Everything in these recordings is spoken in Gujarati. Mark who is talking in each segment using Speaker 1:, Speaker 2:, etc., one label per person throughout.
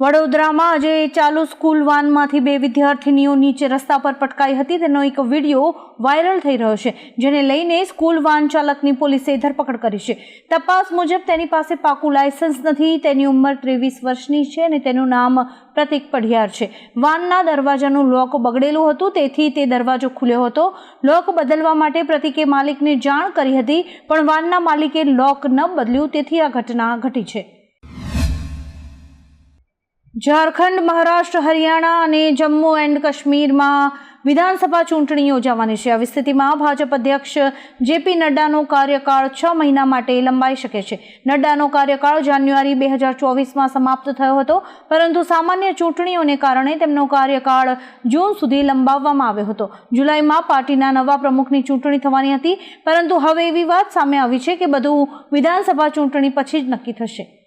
Speaker 1: વડોદરામાં આજે ચાલુ સ્કૂલ વાનમાંથી બે વિદ્યાર્થીનીઓ નીચે રસ્તા પર પટકાઈ હતી. તેનો એક વીડિયો વાયરલ થઈ રહ્યો છે, જેને લઈને સ્કૂલ વાન ચાલકની પોલીસે ધરપકડ કરી છે. તપાસ મુજબ તેની પાસે પાકું લાયસન્સ નથી, તેની ઉંમર ત્રેવીસ વર્ષની છે અને તેનું નામ પ્રતિક પઢિયાર છે. વાનના દરવાજાનું લોક બગડેલું હતું, તેથી તે દરવાજો ખુલ્યો હતો. લોક બદલવા માટે પ્રતિકે માલિકને જાણ કરી હતી, પણ વાનના માલિકે લોક ન બદલ્યું, તેથી આ ઘટના ઘટી છે. ઝારખંડ, મહારાષ્ટ્ર, હરિયાણા અને જમ્મુ એન્ડ કાશ્મીરમાં વિધાનસભા ચૂંટણી યોજાવાની છે. આવી સ્થિતિમાં ભાજપ અધ્યક્ષ જેપી નડ્ડાનો કાર્યકાળ છ મહિના માટે લંબાઈ શકે છે. નડ્ડાનો કાર્યકાળ જાન્યુઆરી બે હજાર ચોવીસમાં સમાપ્ત થયો હતો, પરંતુ સામાન્ય ચૂંટણીઓને કારણે તેમનો કાર્યકાળ જૂન સુધી લંબાવવામાં આવ્યો હતો. જુલાઈમાં પાર્ટીના નવા પ્રમુખની ચૂંટણી થવાની હતી, પરંતુ હવે એવી વાત સામે આવી છે કે બધું વિધાનસભા ચૂંટણી પછી જ નક્કી થશે.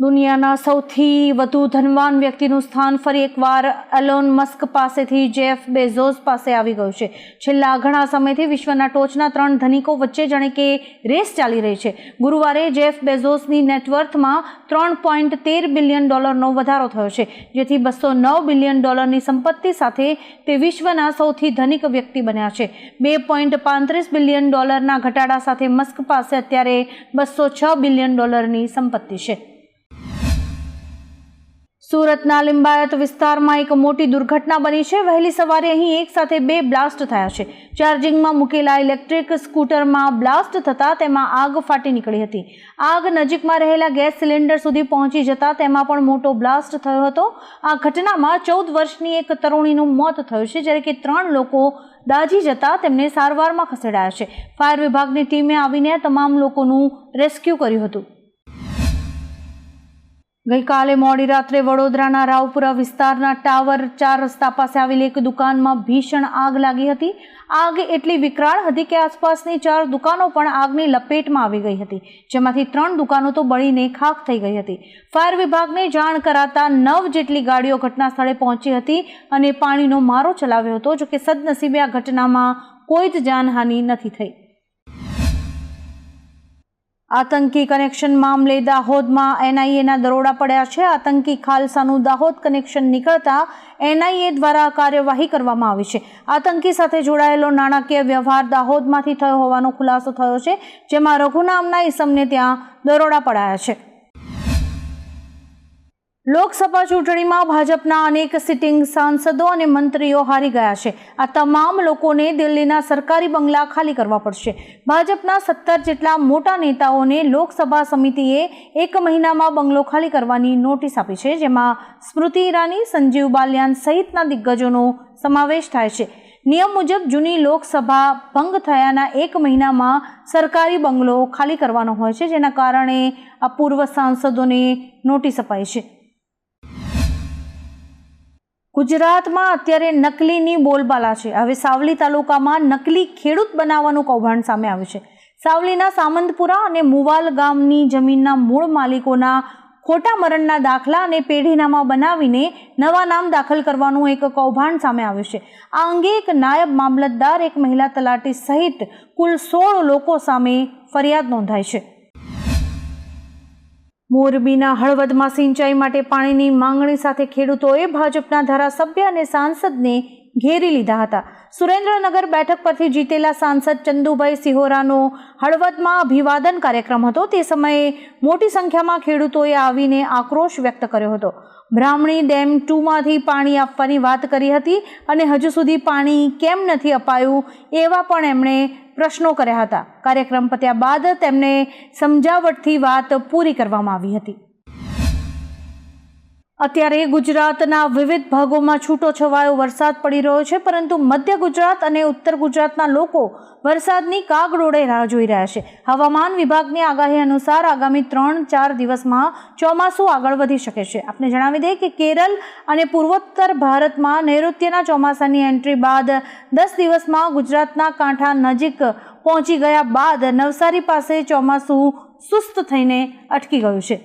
Speaker 1: દુનિયાના સૌથી વધુ ધનવાન વ્યક્તિનું સ્થાન ફરી એકવાર એલોન મસ્ક પાસેથી જેફ બેઝોસ પાસે આવી ગયું છે. છેલ્લા ઘણા સમયથી વિશ્વના ટોચના ત્રણ ધનિકો વચ્ચે જાણે કે રેસ ચાલી રહી છે. ગુરુવારે જેફ બેઝોસની નેટવર્થમાં ત્રણ પોઈન્ટ તેર બિલિયન ડોલરનો વધારો થયો છે, જેથી બસો નવ બિલિયન ડોલરની સંપત્તિ સાથે તે વિશ્વના સૌથી ધનિક વ્યક્તિ બન્યા છે. બે પોઈન્ટ પાંત્રીસ બિલિયન ડોલરના ઘટાડા સાથે મસ્ક પાસે અત્યારે બસો છ બિલિયન ડોલરની સંપત્તિ છે. સુરતના લિંબાયત વિસ્તારમાં એક મોટી દુર્ઘટના બની છે. વહેલી સવારે અહીં એક સાથે બે બ્લાસ્ટ થયા છે. ચાર્જિંગમાં મૂકેલા ઇલેક્ટ્રિક સ્કૂટરમાં બ્લાસ્ટ થતાં તેમાં આગ ફાટી નીકળી હતી. આગ નજીકમાં રહેલા ગેસ સિલિન્ડર સુધી પહોંચી જતા તેમાં પણ મોટો બ્લાસ્ટ થયો હતો. આ ઘટનામાં ચૌદ વર્ષની એક તરુણીનું મોત થયું છે, જ્યારે કે ત્રણ લોકો દાઝી જતા તેમને સારવારમાં ખસેડાયા છે. ફાયર વિભાગની ટીમે આવીને તમામ લોકોનું રેસ્ક્યુ કર્યું હતું. ગઈકાલે મોડી રાત્રે વડોદરાના રાવપુરા વિસ્તારના ટાવર ચાર રસ્તા પાસે આવેલી એક દુકાનમાં ભીષણ આગ લાગી હતી. આગ એટલી વિકરાળ હતી કે આસપાસની ચાર દુકાનો પણ આગની લપેટમાં આવી ગઈ હતી. જેમાંથી ત્રણ દુકાનો તો બળીને ખાખ થઈ ગઈ હતી. ફાયર વિભાગને જાણ કરાતા નવ જેટલી ગાડીઓ ઘટના સ્થળે પહોંચી હતી અને પાણીનો મારો ચલાવ્યો હતો જોકે સદનસીબે આ ઘટનામાં કોઈ જ જાનહાનિ નથી થઈ. આતંકી કનેક્શન મામલે દાહોદમાં એનઆઈએના દરોડા પડ્યા છે. આતંકી ખાલસાનું દાહોદ કનેક્શન નીકળતા એનઆઈએ દ્વારા કાર્યવાહી કરવામાં આવી છે. આતંકી સાથે જોડાયેલો નાણાકીય વ્યવહાર દાહોદમાંથી થયો હોવાનો ખુલાસો થયો છે, જેમાં રઘુ નામના ઈસમને ત્યાં દરોડા પડાયા છે. લોકસભા ચૂંટણીમાં ભાજપના અનેક સિટિંગ સાંસદો અને મંત્રીઓ હારી ગયા છે. આ તમામ લોકોને દિલ્હીના સરકારી બંગલા ખાલી કરવા પડશે. ભાજપના સત્તર જેટલા મોટા નેતાઓને લોકસભા સમિતિએ એક મહિનામાં બંગલો ખાલી કરવાની નોટિસ આપી છે, જેમાં સ્મૃતિ ઈરાની, સંજીવ બાલિયાન સહિતના દિગ્ગજોનો સમાવેશ થાય છે. નિયમ મુજબ જૂની લોકસભા ભંગ થયાના એક મહિનામાં સરકારી બંગલો ખાલી કરવાનો હોય છે, જેના કારણે આ પૂર્વ સાંસદોને નોટિસ અપાઈ છે. ગુજરાતમાં અત્યારે નકલીની બોલબાલા છે. હવે સાવલી તાલુકામાં નકલી ખેડૂત બનાવવાનું કૌભાંડ સામે આવ્યું છે. સાવલીના સામંતપુરા અને મુવાલ ગામની જમીનના મૂળ માલિકોના ખોટા મરણના દાખલા અને પેઢીનામા બનાવીને નવા નામ દાખલ કરવાનું એક કૌભાંડ સામે આવ્યું છે. આ અંગે એક નાયબ મામલતદાર, એક મહિલા તલાટી સહિત કુલ સોળ લોકો સામે ફરિયાદ નોંધાઈ છે. મોરબીના હળવદમાં સિંચાઈ માટે પાણીની માંગણી સાથે ખેડૂતોએ ભાજપના ધારાસભ્ય અને સાંસદને ઘેરી લીધા હતા. સુરેન્દ્રનગર બેઠક પરથી જીતેલા સાંસદ ચંદુભાઈ સિહોરાનો હળવદમાં અભિવાદન કાર્યક્રમ હતો. તે સમયે મોટી સંખ્યામાં ખેડૂતોએ આવીને આક્રોશ વ્યક્ત કર્યો હતો. બ્રાહ્મણી ડેમ ટુમાંથી પાણી આપવાની વાત કરી હતી અને હજુ સુધી પાણી કેમ નથી અપાયું એવા પણ એમણે પ્રશ્નો કર્યા હતા. કાર્યક્રમ પત્યા બાદ તેમને સમજાવટથી વાત પૂરી કરવામાં આવી હતી. અત્યારે ગુજરાતના વિવિધ ભાગોમાં છૂટો છવાયો વરસાદ પડી રહ્યો છે, પરંતુ મધ્ય ગુજરાત અને ઉત્તર ગુજરાતના લોકો વરસાદની કાગડોળે રાહ જોઈ રહ્યા છે. હવામાન વિભાગની આગાહી અનુસાર આગામી ત્રણ ચાર દિવસમાં ચોમાસું આગળ વધી શકે છે. આપને જણાવી દઈએ કે કેરળ અને પૂર્વોત્તર ભારતમાં નૈઋત્યના ચોમાસાની એન્ટ્રી બાદ દસ દિવસમાં ગુજરાતના કાંઠા નજીક પહોંચી ગયા બાદ નવસારી પાસે ચોમાસું સુસ્ત થઈને અટકી ગયું છે.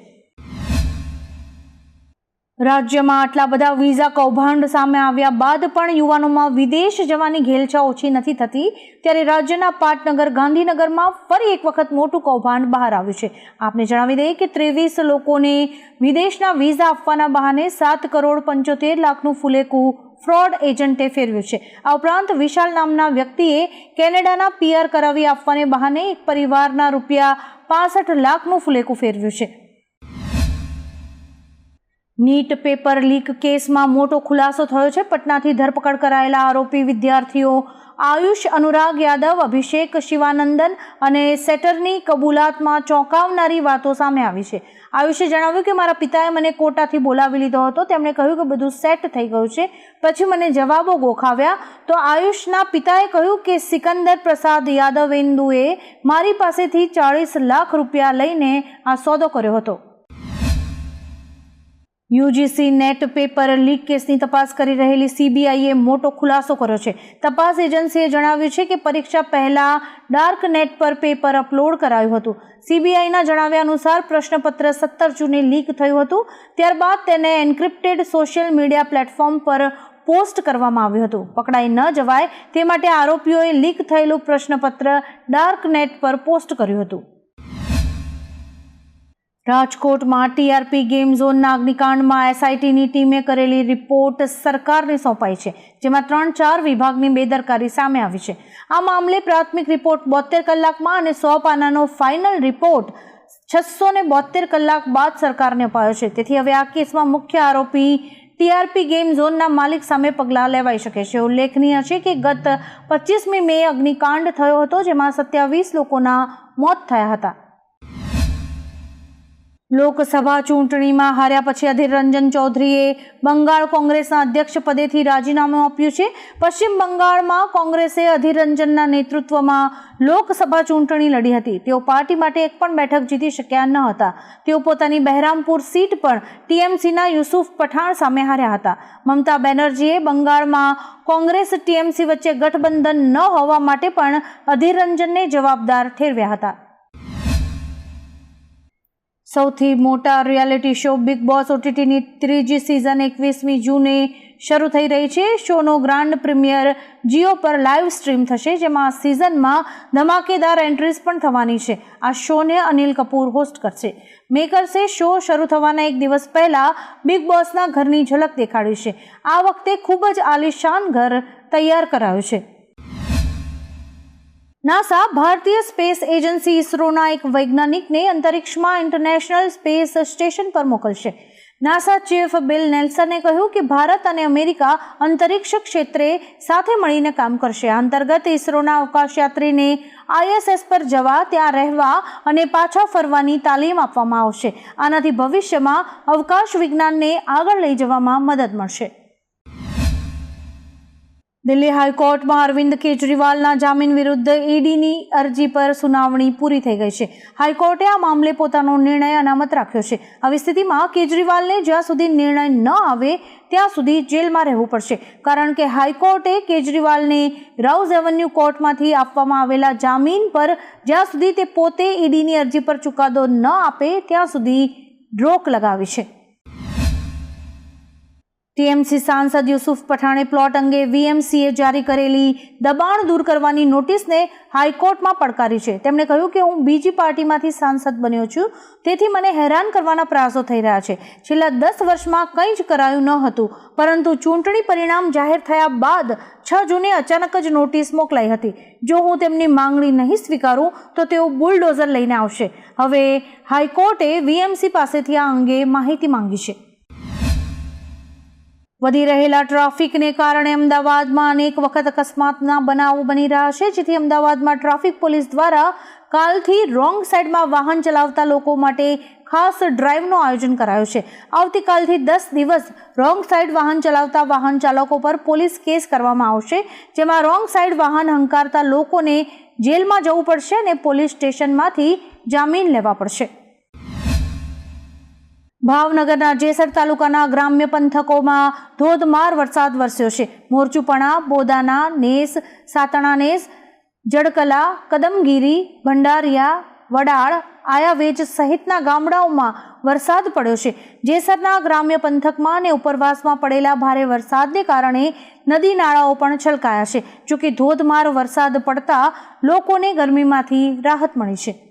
Speaker 1: રાજ્યમાં આટલા બધા વિઝા કૌભાંડ સામે આવ્યા બાદ પણ યુવાનોમાં વિદેશ જવાની ઘેલછા ઓછી નથી થતી. ત્યારે રાજ્યના પાટનગર, ગાંધીનગરમાં ફરી એક વખત મોટું કૌભાંડ બહાર આવ્યું છે. આપને જણાવી દઈએ કે ત્રેવીસ લોકોને વિદેશના વિઝા આપવાના બહાને સાત કરોડ પંચોતેર લાખનું ફુલેકું ફ્રોડ એજન્ટે ફેરવ્યું છે. આ ઉપરાંત વિશાલ નામના વ્યક્તિએ કેનેડાના પીઆર કરાવી આપવાને બહાને એક પરિવારના રૂપિયા પાસઠ લાખનું ફુલેકું ફેરવ્યું છે. નીટ પેપર લીક કેસમાં મોટો ખુલાસો થયો છે. પટનાથી ધરપકડ કરાયેલા આરોપી વિદ્યાર્થીઓ આયુષ અનુરાગ યાદવ, અભિષેક શિવાનંદન અને સેટરની કબૂલાતમાં ચોંકાવનારી વાતો સામે આવી છે. આયુષે જણાવ્યું કે, મારા પિતાએ મને કોટાથી બોલાવી લીધો હતો. તેમણે કહ્યું કે, બધું સેટ થઈ ગયું છે. પછી મને જવાબો ગોખાવ્યા. તો આયુષના પિતાએ કહ્યું કે, સિકંદર પ્રસાદ યાદવેન્દુએ મારી પાસેથી ચાળીસ લાખ રૂપિયા લઈને આ સોદો કર્યો હતો. યુજીસી નેટ પેપર લીક કેસની તપાસ કરી રહેલી સીબીઆઈએ મોટો ખુલાસો કર્યો છે. તપાસ એજન્સીએ જણાવ્યું છે કે પરીક્ષા પહેલાં ડાર્ક નેટ પર પેપર અપલોડ કરાયું હતું. સીબીઆઈના જણાવ્યા અનુસાર પ્રશ્નપત્ર સત્તર જૂને લીક થયું હતું. ત્યારબાદ તેને એન્ક્રિપ્ટેડ સોશિયલ મીડિયા પ્લેટફોર્મ પર પોસ્ટ કરવામાં આવ્યું હતું. પકડાઈ ન જવાય તે માટે આરોપીઓએ લીક થયેલું પ્રશ્નપત્ર ડાર્ક નેટ પર પોસ્ટ કર્યું હતું. રાજકોટમાં ટીઆરપી ગેમ ઝોનના અગ્નિકાંડમાં એસઆઈટીની ટીમે કરેલી રિપોર્ટ સરકારને સોંપાઈ છે, જેમાં ત્રણ ચાર વિભાગની બેદરકારી સામે આવી છે. આ મામલે પ્રાથમિક રિપોર્ટ બોતેર કલાકમાં અને સો પાનાનો ફાઇનલ રિપોર્ટ છસો ને બોતેર કલાક બાદ સરકારને અપાયો છે. તેથી હવે આ કેસમાં મુખ્ય આરોપી ટીઆરપી ગેમ ઝોનના માલિક સામે પગલાં લેવાઈ શકે છે. ઉલ્લેખનીય છે કે ગત પચીસમી મે અગ્નિકાંડ થયો હતો, જેમાં સત્યાવીસ લોકોના મોત થયા હતા. લોકસભા ચૂંટણીમાં હાર્યા પછી અધીર રંજન ચૌધરીએ બંગાળ કોંગ્રેસના અધ્યક્ષ પદેથી રાજીનામું આપ્યું છે. પશ્ચિમ બંગાળમાં કોંગ્રેસે અધીર રંજનના નેતૃત્વમાં લોકસભા ચૂંટણી લડી હતી. તેઓ પાર્ટી માટે એક પણ બેઠક જીતી શક્યા ન હતા. તેઓ પોતાની બહેરામપુર સીટ પણ ટીએમસીના યુસુફ પઠાણ સામે હાર્યા હતા. મમતા બેનર્જીએ બંગાળમાં કોંગ્રેસ ટીએમસી વચ્ચે ગઠબંધન ન હોવા માટે પણ અધીર રંજનને જવાબદાર ઠેરવ્યા હતા. સૌથી મોટા રિયાલિટી શો બિગ બોસ ઓટીટીની ત્રીજી સિઝન એકવીસમી જૂને શરૂ થઈ રહી છે. શોનો ગ્રાન્ડ પ્રીમિયર જીઓ પર લાઈવ સ્ટ્રીમ થશે, જેમાં સિઝનમાં ધમાકેદાર એન્ટ્રીઝ પણ થવાની છે. આ શોને અનિલ કપૂર હોસ્ટ કરશે. મેકર્સે શો શરૂ થવાના એક દિવસ પહેલાં બિગ બોસના ઘરની ઝલક દેખાડી છે. આ વખતે ખૂબ જ આલિશાન ઘર તૈયાર કરાયું છે. નાસા ભારતીય સ્પેસ એજન્સી ઇસરોના એક વૈજ્ઞાનિકને અંતરિક્ષમાં ઇન્ટરનેશનલ સ્પેસ સ્ટેશન પર મોકલશે. નાસા ચીફ બિલ નેલ્સને કહ્યું કે ભારત અને અમેરિકા અંતરિક્ષ ક્ષેત્રે સાથે મળીને કામ કરશે. આ અંતર્ગત ઇસરોના અવકાશયાત્રીને આઈએસએસ પર જવા, ત્યાં રહેવા અને પાછા ફરવાની તાલીમ આપવામાં આવશે. આનાથી ભવિષ્યમાં અવકાશ વિજ્ઞાનને આગળ લઈ જવામાં મદદ મળશે. દિલ્હી હાઈકોર્ટમાં અરવિંદ કેજરીવાલના જામીન વિરુદ્ધ ઈડીની અરજી પર સુનાવણી પૂરી થઈ ગઈ છે. હાઈકોર્ટે આ મામલે પોતાનો નિર્ણય અનામત રાખ્યો છે. આવી સ્થિતિમાં કેજરીવાલને જ્યાં સુધી નિર્ણય ન આવે, ત્યાં સુધી જેલમાં રહેવું પડશે. કારણ કે હાઈકોર્ટે કેજરીવાલને રાઉઝ એવન્યુ કોર્ટમાંથી આપવામાં આવેલા જામીન પર જ્યાં સુધી તે પોતે ઈડીની અરજી પર ચુકાદો ન આપે, ત્યાં સુધી રોક લગાવી છે. ટીએમસી સાંસદ યુસુફ પઠાણે પ્લોટ અંગે વીએમસીએ જારી કરેલી દબાણ દૂર કરવાની નોટિસને હાઈકોર્ટમાં પડકારી છે. તેમણે કહ્યું કે હું બીજી પાર્ટીમાંથી સાંસદ બન્યો છું, તેથી મને હેરાન કરવાના પ્રયાસો થઈ રહ્યા છે. છેલ્લા દસ વર્ષમાં કંઈ જ કરાયું ન હતું, પરંતુ ચૂંટણી પરિણામ જાહેર થયા બાદ છ જૂને અચાનક જ નોટિસ મોકલાઈ હતી. જો હું તેમની માંગણી નહીં સ્વીકારું, તો તેઓ બુલડોઝર લઈને આવશે. હવે હાઈકોર્ટે વીએમસી પાસેથી આ અંગે માહિતી માંગી છે. વધી રહેલા ટ્રાફિકને કારણે અમદાવાદમાં અનેક વખત અકસ્માતના બનાવો બની રહ્યા છે, જેથી અમદાવાદમાં ટ્રાફિક પોલીસ દ્વારા કાલથી રોંગ સાઈડમાં વાહન ચલાવતા લોકો માટે ખાસ ડ્રાઈવનું આયોજન કરાયું છે. આવતીકાલથી દસ દિવસ રોંગ સાઈડ વાહન ચલાવતા વાહન ચાલકો પર પોલીસ કેસ કરવામાં આવશે, જેમાં રોંગ સાઈડ વાહન હંકારતા લોકોને જેલમાં જવું પડશે અને પોલીસ સ્ટેશનમાંથી જામીન લેવા પડશે. ભાવનગરના જેસર તાલુકાના ગ્રામ્ય પંથકોમાં ધોધમાર વરસાદ વરસ્યો છે. મોરચુપણા, બોદાના નેસ, સાતણા નેસ, જડકલા, કદમગીરી, ભંડારિયા, વડાળ, આયાવેજ સહિતના ગામડાઓમાં વરસાદ પડ્યો છે. જેસરના ગ્રામ્ય પંથકમાં અને ઉપરવાસમાં પડેલા ભારે વરસાદને કારણે નદી નાળાઓ પણ છલકાયા છે. જોકે ધોધમાર વરસાદ પડતા લોકોને ગરમીમાંથી રાહત મળી છે.